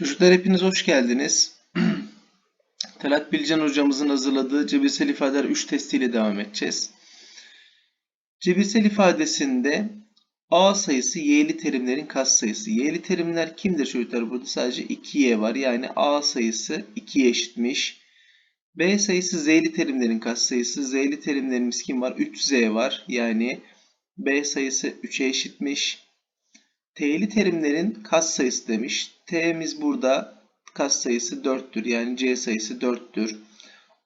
Çocuklar hepiniz hoş geldiniz. Talat Bilcan hocamızın hazırladığı cebirsel ifadeler 3 testiyle devam edeceğiz. Cebirsel ifadesinde A sayısı y'li terimlerin katsayısı. Y'li terimler kimdir çocuklar? Burada sadece 2y var. Yani A sayısı 2'ye eşitmiş. B sayısı z'li terimlerin katsayısı. Z'li terimlerimiz kim var? 3z var. Yani B sayısı 3'e eşitmiş. T'li terimlerin katsayısı demiş. T'miz burada katsayısı 4'tür. Yani C sayısı 4'tür.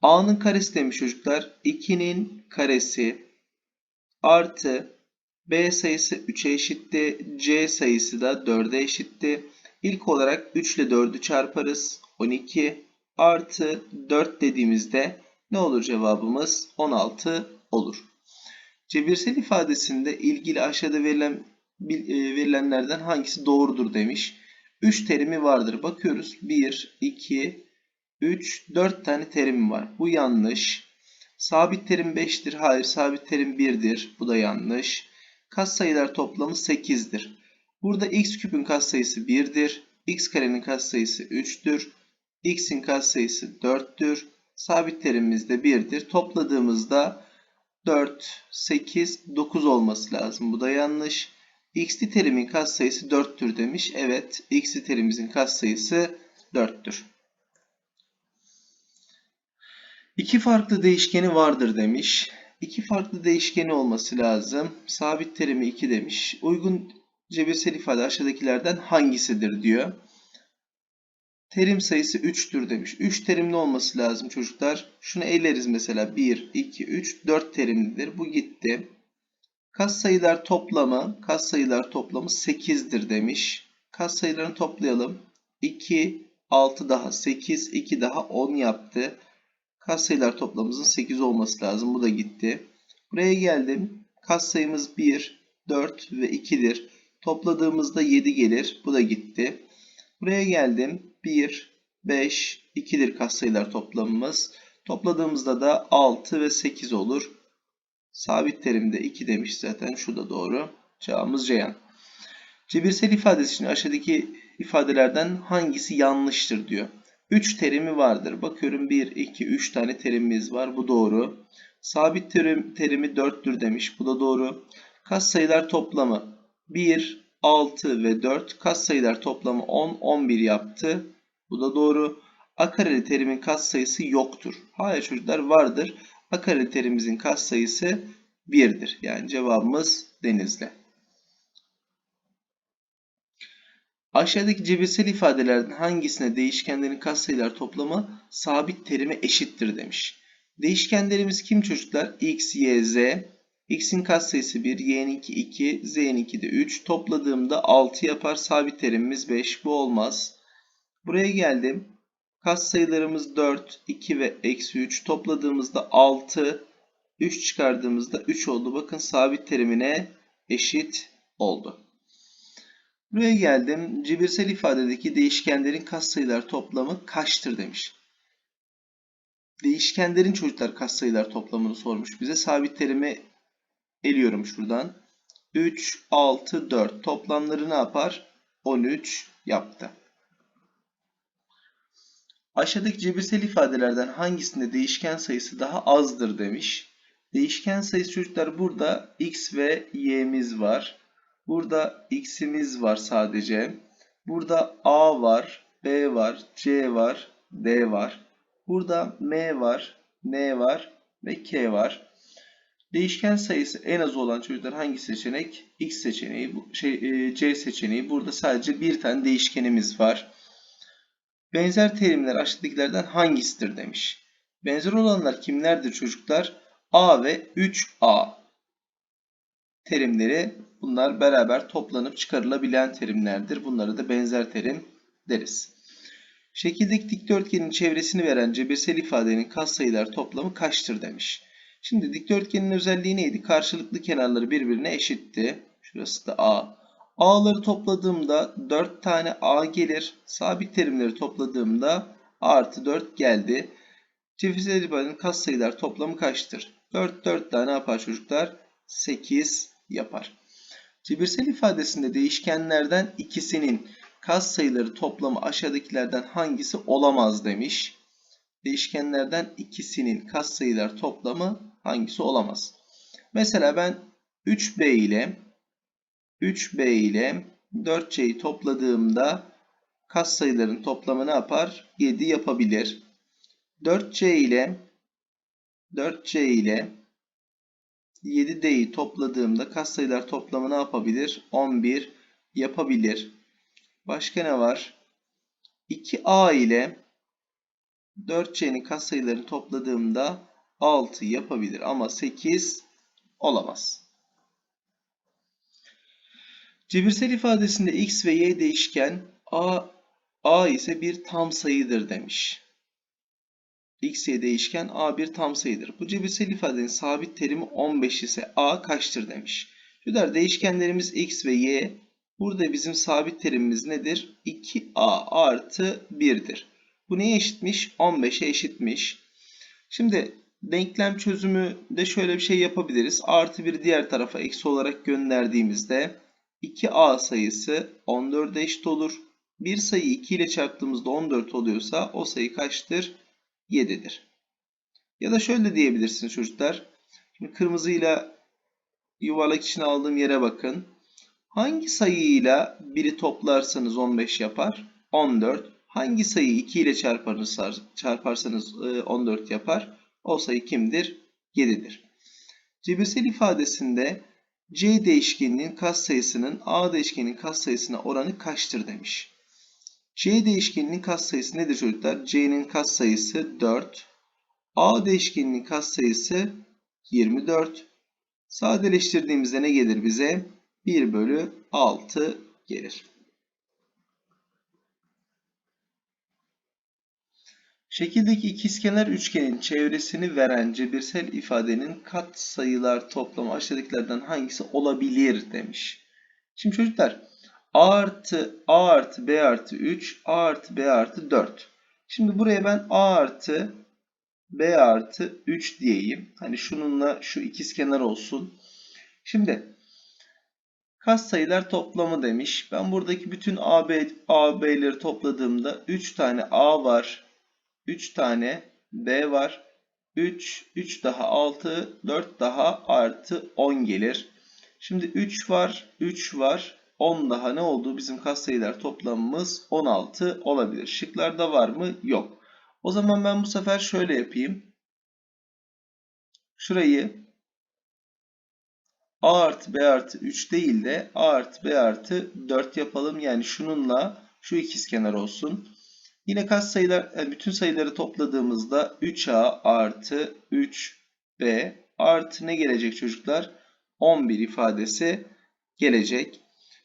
A'nın karesi demiş çocuklar. 2'nin karesi artı B sayısı 3'e eşitti. C sayısı da 4'e eşitti. İlk olarak 3 ile 4'ü çarparız. 12 artı 4 dediğimizde ne olur cevabımız? 16 olur. Cebirsel ifadesinde ilgili aşağıda verilen verilenlerden hangisi doğrudur demiş. 3 terimi vardır. Bakıyoruz. 1, 2, 3, 4 tane terim var. Bu yanlış. Sabit terim 5'tir. Hayır. Sabit terim 1'dir. Bu da yanlış. Katsayılar toplamı 8'dir. Burada x küpün katsayısı 1'dir. x karenin katsayısı 3'tür. x'in katsayısı 4'tür. Sabit terimimiz de 1'dir. Topladığımızda 4, 8, 9 olması lazım. Bu da yanlış. X'li terimin katsayısı 4'tür demiş. Evet, x'li terimimizin katsayısı 4'tür. İki farklı değişkeni vardır demiş. İki farklı değişkeni olması lazım. Sabit terimi 2 demiş. Uygun cebirsel ifade aşağıdakilerden hangisidir diyor. Terim sayısı 3'tür demiş. 3 terimli olması lazım çocuklar. Şunu eleriz mesela. 1, 2, 3, 4 terimlidir. Bu gitti. Katsayılar toplamı, katsayılar toplamı 8'dir demiş. Katsayılarını toplayalım. 2, 6 daha 8, 2 daha 10 yaptı. Katsayılar toplamımızın 8 olması lazım. Bu da gitti. Buraya geldim. Katsayımız 1, 4 ve 2'dir. Topladığımızda 7 gelir. Bu da gitti. Buraya geldim. 1, 5, 2'dir katsayılar toplamımız. Topladığımızda da 6 ve 8 olur. Sabit terimde 2 demiş zaten. Şu da doğru. Cevabımız Ceyhan. Cebirsel ifadesi için aşağıdaki ifadelerden hangisi yanlıştır diyor. 3 terimi vardır. Bakıyorum 1, 2, 3 tane terimimiz var. Bu doğru. Sabit terim, terimi 4'tür demiş. Bu da doğru. Katsayılar toplamı 1, 6 ve 4. Katsayılar toplamı 10, 11 yaptı. Bu da doğru. A kareli terimin katsayısı yoktur. Hayır çocuklar vardır. A kareli terimimizin katsayısı 1'dir. Yani cevabımız Denizli. Aşağıdaki cebirsel ifadelerden hangisine değişkenlerin katsayılar toplamı sabit terime eşittir demiş. Değişkenlerimiz kim çocuklar? x, y, z. x'in katsayısı 1, y'ninki 2, z'ninki de 3. Topladığımda 6 yapar. Sabit terimimiz 5. Bu olmaz. Buraya geldim. Katsayılarımız 4, 2 ve eksi 3. Topladığımızda 6, 3 çıkardığımızda 3 oldu. Bakın sabit terimine eşit oldu. Buraya geldim. Cebirsel ifadedeki değişkenlerin katsayılar toplamı kaçtır demiş. Değişkenlerin çocuklar katsayılar toplamını sormuş bize. Sabit terimi eliyorum şuradan. 3, 6, 4 toplamları ne yapar? 13 yaptı. Aşağıdaki cebirsel ifadelerden hangisinde değişken sayısı daha azdır demiş. Değişken sayısı çocuklar burada x ve y'miz var. Burada x'imiz var sadece. Burada a var, b var, c var, d var. Burada m var, n var ve k var. Değişken sayısı en az olan çocuklar hangi seçenek? X seçeneği, şey, e, C seçeneği. Burada sadece bir tane değişkenimiz var. Benzer terimler aşağıdakilerden hangisidir demiş. Benzer olanlar kimlerdir çocuklar? A ve 3A terimleri bunlar beraber toplanıp çıkarılabilen terimlerdir. Bunlara da benzer terim deriz. Şekildeki dikdörtgenin çevresini veren cebirsel ifadenin katsayılar toplamı kaçtır demiş. Şimdi dikdörtgenin özelliği neydi? Karşılıklı kenarları birbirine eşitti. Şurası da A. A'ları topladığımda 4 tane A gelir. Sabit terimleri topladığımda artı 4 geldi. Cebirsel ifadenin katsayılar toplamı kaçtır? 4 4 tane yapar çocuklar? 8 yapar. Cebirsel ifadesinde değişkenlerden ikisinin katsayıları toplamı aşağıdakilerden hangisi olamaz demiş. Değişkenlerden ikisinin katsayılar toplamı hangisi olamaz? Mesela ben 3b ile 3b ile 4c'yi topladığımda katsayıların toplamı ne yapar? 7 yapabilir. 4c ile 4c ile 7d'yi topladığımda katsayılar toplamı ne yapabilir? 11 yapabilir. Başka ne var? 2a ile 4c'nin katsayılarını topladığımda 6 yapabilir ama 8 olamaz. Cebirsel ifadesinde x ve y değişken a, a ise bir tam sayıdır demiş. x, y değişken a bir tam sayıdır. Bu cebirsel ifadenin sabit terimi 15 ise a kaçtır demiş. Şurada değişkenlerimiz x ve y. Burada bizim sabit terimimiz nedir? 2a artı 1'dir. Bu neye eşitmiş? 15'e eşitmiş. Şimdi denklem çözümü de şöyle bir şey yapabiliriz. Artı bir diğer tarafa eksi olarak gönderdiğimizde 2a sayısı 14'e eşit olur. Bir sayı 2 ile çarptığımızda 14 oluyorsa o sayı kaçtır? 7'dir. Ya da şöyle diyebilirsiniz çocuklar. Şimdi kırmızıyla yuvarlak içine aldığım yere bakın. Hangi sayıyla biri toplarsanız 15 yapar? 14. Hangi sayıyı 2 ile çarparsanız, çarparsanız 14 yapar? O sayı kimdir? 7'dir. Cebirsel ifadesinde C değişkeninin katsayısının A değişkeninin katsayısına oranı kaçtır demiş. C değişkeninin katsayısı nedir çocuklar? C'nin katsayısı 4. A değişkeninin katsayısı 24. Sadeleştirdiğimizde ne gelir bize? 1 bölü 6 gelir. Şekildeki ikizkenar üçgenin çevresini veren cebirsel ifadenin kat sayılar toplamı aşağıdakilerden hangisi olabilir demiş. Şimdi çocuklar a artı a artı b artı 3 a artı b artı 4. Şimdi buraya ben a artı b artı 3 diyeyim. Hani şununla şu ikizkenar olsun. Şimdi Kas sayılar toplamı demiş. Ben buradaki bütün AB, AB'leri topladığımda 3 tane A var. 3 tane B var. 3, 3 daha 6, 4 daha artı 10 gelir. Şimdi 3 var, 3 var. 10 daha ne oldu? Bizim katsayılar toplamımız 16 olabilir. Şıklarda var mı? Yok. O zaman ben bu sefer şöyle yapayım. Şurayı A artı B artı 3 değil de A artı B artı 4 yapalım. Yani şununla şu ikizkenar olsun. Yine kaç sayılar, yani bütün sayıları topladığımızda 3A artı 3B artı ne gelecek çocuklar? 11 ifadesi gelecek.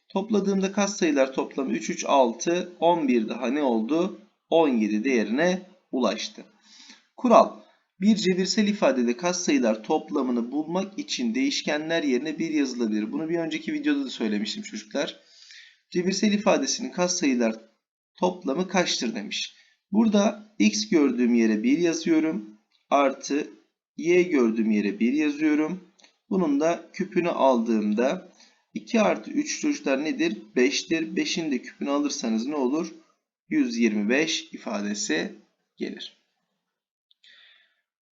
Topladığımda kaç sayılar toplamı 3, 3, 6, 11 daha ne oldu? 17 değerine ulaştı. Kural. Bir cebirsel ifadede katsayılar toplamını bulmak için değişkenler yerine bir yazılabilir. Bunu bir önceki videoda da söylemiştim çocuklar. Cebirsel ifadesinin katsayılar toplamı kaçtır demiş. Burada x gördüğüm yere 1 yazıyorum. Artı y gördüğüm yere 1 yazıyorum. Bunun da küpünü aldığımda 2 artı 3 çocuklar nedir? 5'tir. 5'in de küpünü alırsanız ne olur? 125 ifadesi gelir.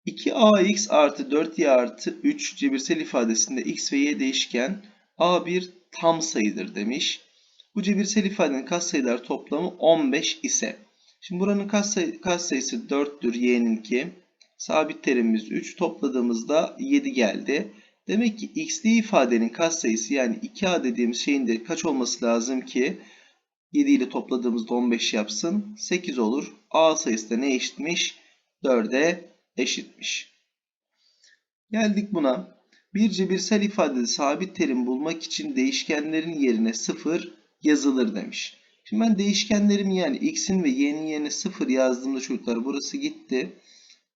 2ax artı 4y artı 3 cebirsel ifadesinde x ve y değişken a bir tam sayıdır demiş. Bu cebirsel ifadenin katsayılar toplamı 15 ise şimdi buranın katsayı, katsayısı 4'tür y'ninki. Sabit terimimiz 3 topladığımızda 7 geldi. Demek ki x'li ifadenin katsayısı yani 2a dediğimiz şeyin de kaç olması lazım ki 7 ile topladığımızda 15 yapsın. 8 olur. a sayısı da ne eşitmiş? 4'e eşitmiş. Geldik buna. Bir cebirsel ifadede sabit terim bulmak için değişkenlerin yerine 0 yazılır demiş. Şimdi ben değişkenlerim yani x'in ve y'nin yerine 0 yazdığımda çocuklar burası gitti.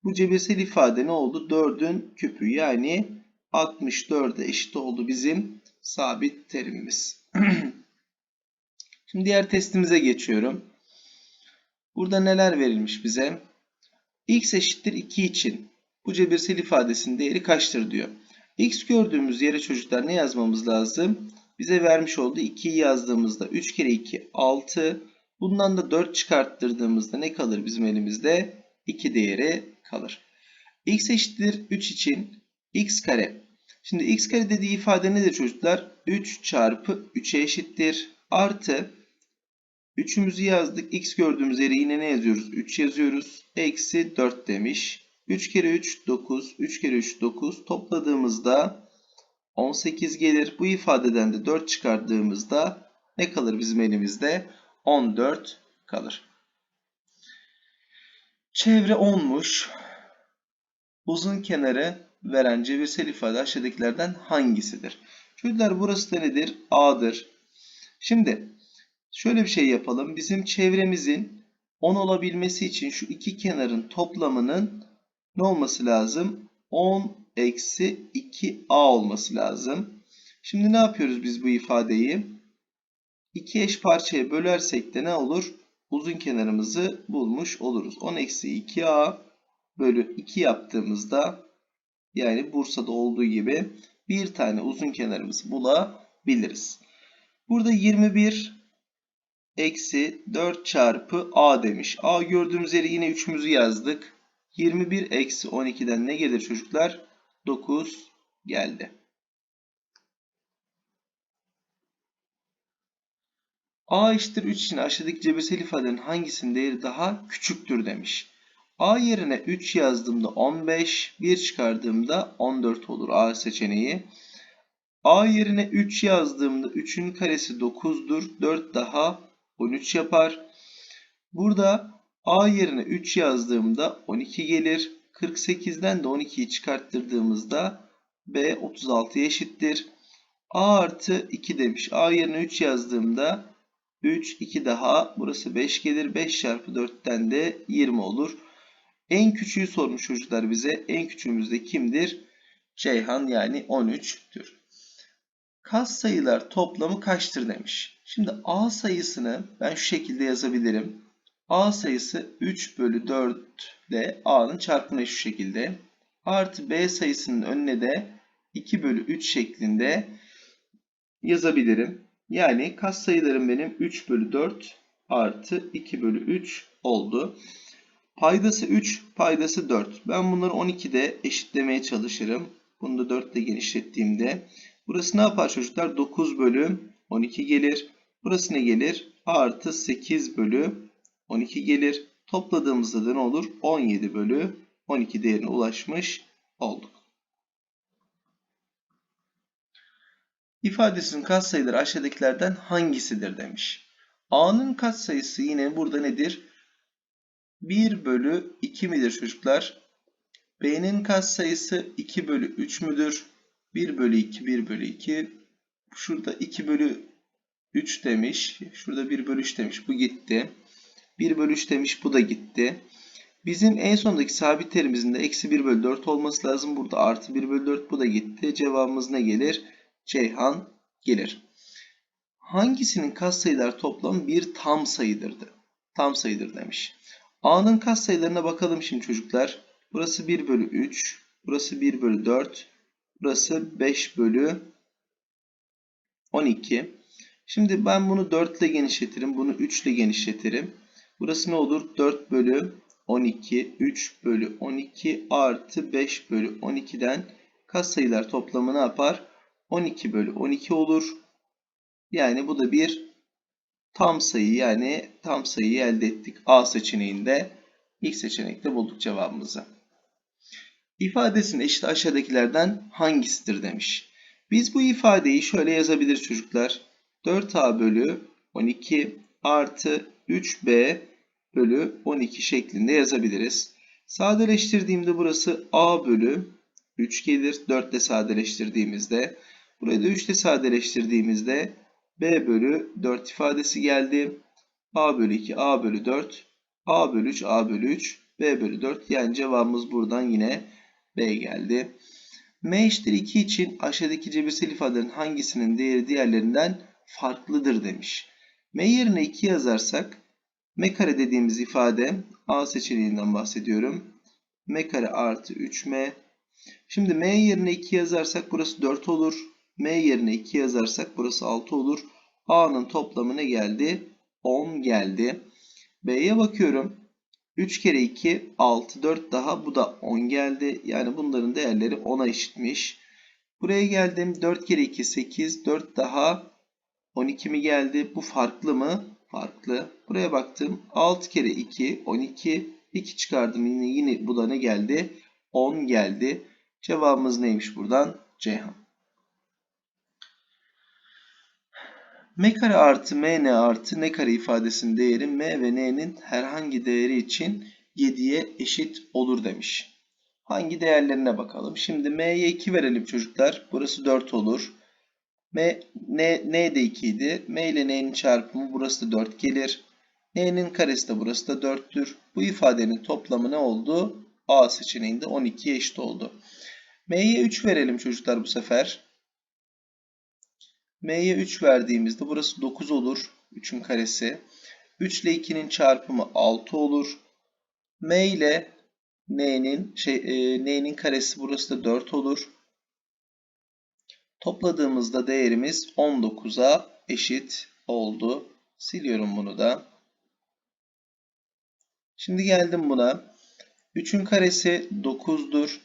Bu cebirsel ifade ne oldu? 4'ün küpü yani 64'e eşit oldu bizim sabit terimimiz. Şimdi diğer testimize geçiyorum. Burada neler verilmiş bize? x eşittir 2 için bu cebirsel ifadesinin değeri kaçtır diyor. x gördüğümüz yere çocuklar ne yazmamız lazım? Bize vermiş olduğu 2'yi yazdığımızda 3 kere 2 6. Bundan da 4 çıkarttırdığımızda ne kalır bizim elimizde? 2 değeri kalır. x eşittir 3 için x kare. Şimdi x kare dediği ifade nedir çocuklar? 3 çarpı 3'e eşittir. Artı 3'ümüzü yazdık. X gördüğümüz yere yine ne yazıyoruz? 3 yazıyoruz. Eksi 4 demiş. 3 kere 3 9. 3 kere 3 9. Topladığımızda 18 gelir. Bu ifadeden de 4 çıkardığımızda ne kalır bizim elimizde? 14 kalır. Çevre 10'muş. Uzun kenarı veren cebirsel ifade aşağıdakilerden hangisidir? Çocuklar burası da nedir? A'dır. Şimdi şöyle bir şey yapalım. Bizim çevremizin 10 olabilmesi için şu iki kenarın toplamının ne olması lazım? 10 eksi 2a olması lazım. Şimdi ne yapıyoruz biz bu ifadeyi? İki eş parçaya bölersek de ne olur? Uzun kenarımızı bulmuş oluruz. 10 eksi 2a bölü 2 yaptığımızda yani Bursa'da olduğu gibi bir tane uzun kenarımızı bulabiliriz. Burada 21 eksi 4 çarpı a demiş. a gördüğümüz yere yine 3'ümüzü yazdık. 21 eksi 12'den ne gelir çocuklar? 9 geldi. a eşittir 3 için aşağıdaki cebirsel ifadenin hangisinin değeri daha küçüktür demiş. A yerine 3 yazdığımda 15, 1 çıkardığımda 14 olur A seçeneği. A yerine 3 yazdığımda 3'ün karesi 9'dur. 4 daha 13 yapar. Burada A yerine 3 yazdığımda 12 gelir. 48'den de 12'yi çıkarttırdığımızda B 36'ya eşittir. A artı 2 demiş. A yerine 3 yazdığımda 3, 2 daha burası 5 gelir. 5 çarpı 4'ten de 20 olur. En küçüğü sormuş çocuklar bize. En küçüğümüz de kimdir? Ceyhan yani 13'tür. Kas sayılar toplamı kaçtır demiş. Şimdi A sayısını ben şu şekilde yazabilirim. A sayısı 3 bölü 4 ile A'nın çarpımı şu şekilde. Artı B sayısının önüne de 2 bölü 3 şeklinde yazabilirim. Yani kas sayılarım benim 3 bölü 4 artı 2 bölü 3 oldu. Paydası 3, paydası 4. Ben bunları 12'de eşitlemeye çalışırım. Bunu da 4 ile genişlettiğimde. Burası ne yapar çocuklar? 9 bölü 12 gelir. Burası ne gelir? Artı 8 bölü 12 gelir. Topladığımızda da ne olur? 17 bölü 12 değerine ulaşmış olduk. İfadesinin katsayıları aşağıdakilerden hangisidir demiş. A'nın katsayısı yine burada nedir? 1 bölü 2 midir çocuklar? B'nin katsayısı 2 bölü 3 müdür? 1 bölü 2, 1 bölü 2. Şurada 2 bölü 3 demiş. Şurada 1 bölü 3 demiş. Bu gitti. 1 bölü 3 demiş. Bu da gitti. Bizim en sondaki sabit terimimizin de eksi 1 bölü 4 olması lazım. Burada artı 1 bölü 4 bu da gitti. Cevabımız ne gelir? Ceyhan gelir. Hangisinin katsayılar toplamı bir tam sayıdırdı? Tam sayıdır demiş. A'nın katsayılarına bakalım şimdi çocuklar. Burası 1 bölü 3. Burası 1 bölü 4. Burası 5 bölü 12. Şimdi ben bunu 4 ile genişletirim. Bunu 3 ile genişletirim. Burası ne olur? 4 bölü 12. 3 bölü 12 artı 5 bölü 12'den katsayılar toplamı ne yapar? 12 bölü 12 olur. Yani bu da bir tam sayı yani tam sayıyı elde ettik. A seçeneğinde ilk seçenekte bulduk cevabımızı. İfadesinin eşit aşağıdakilerden hangisidir demiş. Biz bu ifadeyi şöyle yazabiliriz çocuklar. 4a bölü 12 artı 3b bölü 12 şeklinde yazabiliriz. Sadeleştirdiğimde burası a bölü 3 gelir. 4 ile sadeleştirdiğimizde. Burayı da 3 ile sadeleştirdiğimizde b bölü 4 ifadesi geldi. a bölü 2, a bölü 4, a bölü 3, a bölü 3, b bölü 4. Yani cevabımız buradan yine b geldi. m eşittir 2 için aşağıdaki cebirsel ifadelerin hangisinin değeri diğerlerinden farklıdır demiş. M yerine 2 yazarsak m kare dediğimiz ifade a seçeneğinden bahsediyorum. m kare artı 3m. Şimdi m yerine 2 yazarsak burası 4 olur. M yerine 2 yazarsak burası 6 olur. A'nın toplamı ne geldi? 10 geldi. B'ye bakıyorum. 3 kere 2 6 4 daha bu da 10 geldi. Yani bunların değerleri 10'a eşitmiş. Buraya geldim. 4 kere 2 8 4 daha 12 mi geldi? Bu farklı mı? Farklı. Buraya baktım. 6 kere 2 12 2 çıkardım. Yine yine bu da ne geldi? 10 geldi. Cevabımız neymiş buradan? Ceyhan. M kare artı MN artı N kare ifadesinin değeri M ve N'nin herhangi değeri için 7'ye eşit olur demiş. Hangi değerlerine bakalım. Şimdi M'ye 2 verelim çocuklar. Burası 4 olur. M, N, N de 2 idi. M ile N'nin çarpımı burası da 4 gelir. N'nin karesi de burası da 4'tür. Bu ifadenin toplamı ne oldu? A seçeneğinde 12'ye eşit oldu. M'ye 3 verelim çocuklar bu sefer. M'ye 3 verdiğimizde burası 9 olur. 3'ün karesi. 3 ile 2'nin çarpımı 6 olur. M ile N'nin şey e, karesi burası da 4 olur. Topladığımızda değerimiz 19'a eşit oldu. Siliyorum bunu da. Şimdi geldim buna. 3'ün karesi 9'dur.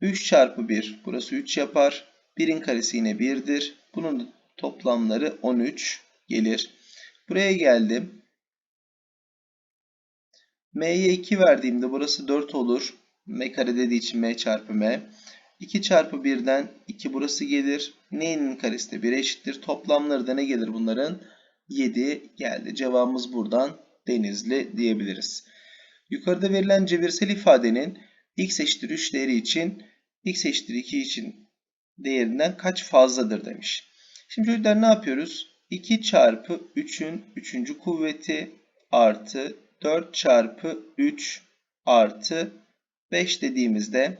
3 çarpı 1 burası 3 yapar. 1'in karesi yine 1'dir. Bunun toplamları 13 gelir. Buraya geldim. M'ye 2 verdiğimde burası 4 olur. M kare dediği için M çarpı M. 2 çarpı 1'den 2 burası gelir. N'nin karesi de 1'e eşittir. Toplamları da ne gelir bunların? 7 geldi. Cevabımız buradan Denizli diyebiliriz. Yukarıda verilen cebirsel ifadenin x eşittir 3 değeri için x eşittir 2 için değerinden kaç fazladır demiş. Şimdi çocuklar ne yapıyoruz? 2 çarpı 3'ün 3. kuvveti artı 4 çarpı 3 artı 5 dediğimizde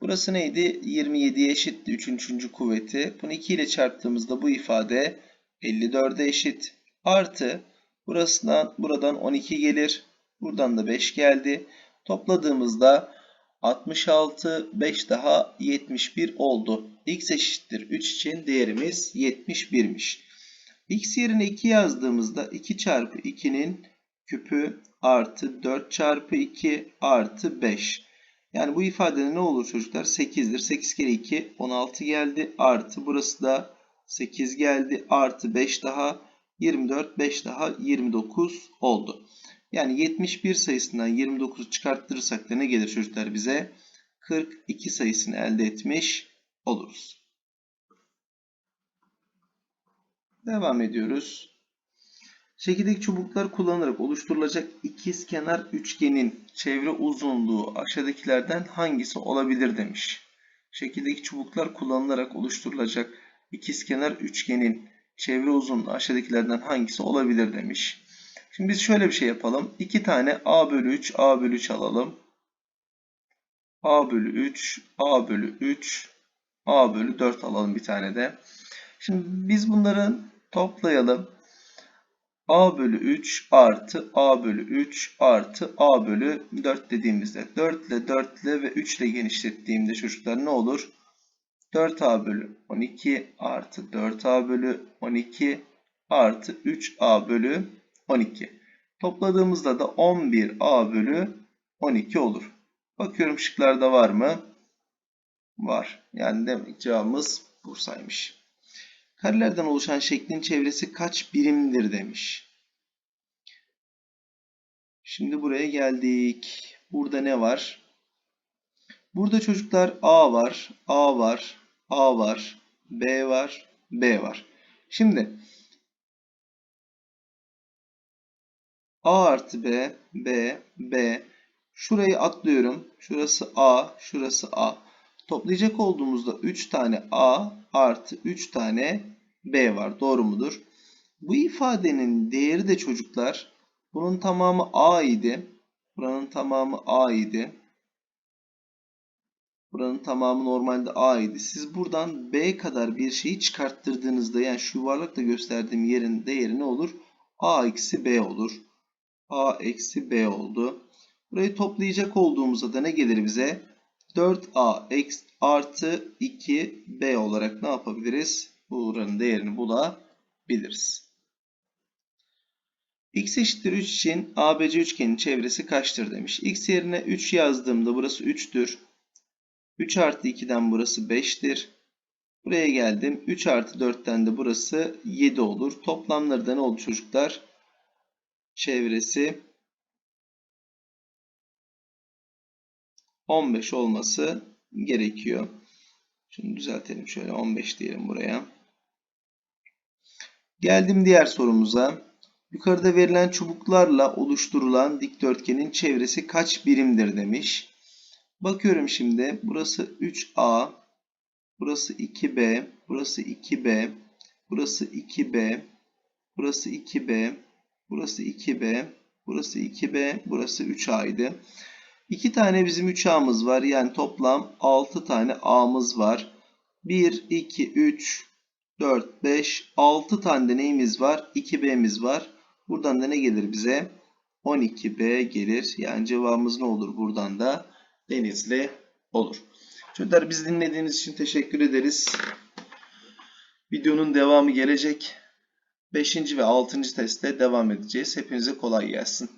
burası neydi? 27'ye eşitti 3'ün 3. kuvveti. Bunu 2 ile çarptığımızda bu ifade 54'e eşit. Artı burasından buradan 12 gelir. Buradan da 5 geldi. Topladığımızda 66, 5 daha 71 oldu. x eşittir 3 için değerimiz 71'miş. x yerine 2 yazdığımızda 2 çarpı 2'nin küpü artı 4 çarpı 2 artı 5. Yani bu ifadede ne olur çocuklar? 8'dir. 8 kere 2 16 geldi. Artı burası da 8 geldi. Artı 5 daha 24 5 daha 29 oldu. Yani 71 sayısından 29 çıkarttırırsak da ne gelir çocuklar bize? 42 sayısını elde etmiş oluruz. Devam ediyoruz. Şekildeki çubuklar kullanılarak oluşturulacak ikizkenar üçgenin çevre uzunluğu aşağıdakilerden hangisi olabilir demiş. Şekildeki çubuklar kullanılarak oluşturulacak ikizkenar üçgenin çevre uzunluğu aşağıdakilerden hangisi olabilir demiş. Şimdi biz şöyle bir şey yapalım. 2 tane a bölü 3, a bölü 3 alalım. a bölü 3, a bölü 3, a bölü 4 alalım bir tane de. Şimdi biz bunları toplayalım. A bölü 3 artı a bölü 3 artı a bölü 4 dediğimizde 4 ile 4 ile ve 3 ile genişlettiğimde çocuklar ne olur? 4a bölü 12 artı 4a bölü 12 artı 3a bölü 12. Topladığımızda da 11a bölü 12 olur. Bakıyorum şıklarda var mı? Var. Yani demek cevabımız Bursa'ymış. Karelerden oluşan şeklin çevresi kaç birimdir demiş. Şimdi buraya geldik. Burada ne var? Burada çocuklar A var, A var, A var, B var, B var. Şimdi A artı B, B, B. Şurayı atlıyorum. Şurası A, şurası A. Toplayacak olduğumuzda 3 tane A artı 3 tane B var. Doğru mudur? Bu ifadenin değeri de çocuklar bunun tamamı A idi. Buranın tamamı A idi. Buranın tamamı normalde A idi. Siz buradan B kadar bir şeyi çıkarttırdığınızda yani şu yuvarlakla gösterdiğim yerin değeri ne olur? A eksi B olur. A eksi B oldu. Burayı toplayacak olduğumuzda da ne gelir bize? 4A eksi artı 2B olarak ne yapabiliriz? Buranın değerini bulabiliriz. X eşittir 3 için ABC üçgenin çevresi kaçtır demiş. X yerine 3 yazdığımda burası 3'tür. 3 artı 2'den burası 5'tir. Buraya geldim. 3 artı 4'ten de burası 7 olur. Toplamları da ne oldu çocuklar? Çevresi 15 olması gerekiyor. Şunu düzeltelim şöyle 15 diyelim buraya. Geldim diğer sorumuza. Yukarıda verilen çubuklarla oluşturulan dikdörtgenin çevresi kaç birimdir demiş. Bakıyorum şimdi. Burası 3A, burası 2B, burası 2B, burası 2B, burası 2B, burası 2B, burası 2B, burası 3A'ydı. 2 tane bizim 3A'mız var. Yani toplam 6 tane A'mız var. 1, 2, 3, 4, 5, 6 tane de neyimiz var? 2B'miz var. Buradan da ne gelir bize? 12B gelir. Yani cevabımız ne olur buradan da? Denizli olur. Çocuklar biz dinlediğiniz için teşekkür ederiz. Videonun devamı gelecek. 5. ve 6. testte devam edeceğiz. Hepinize kolay gelsin.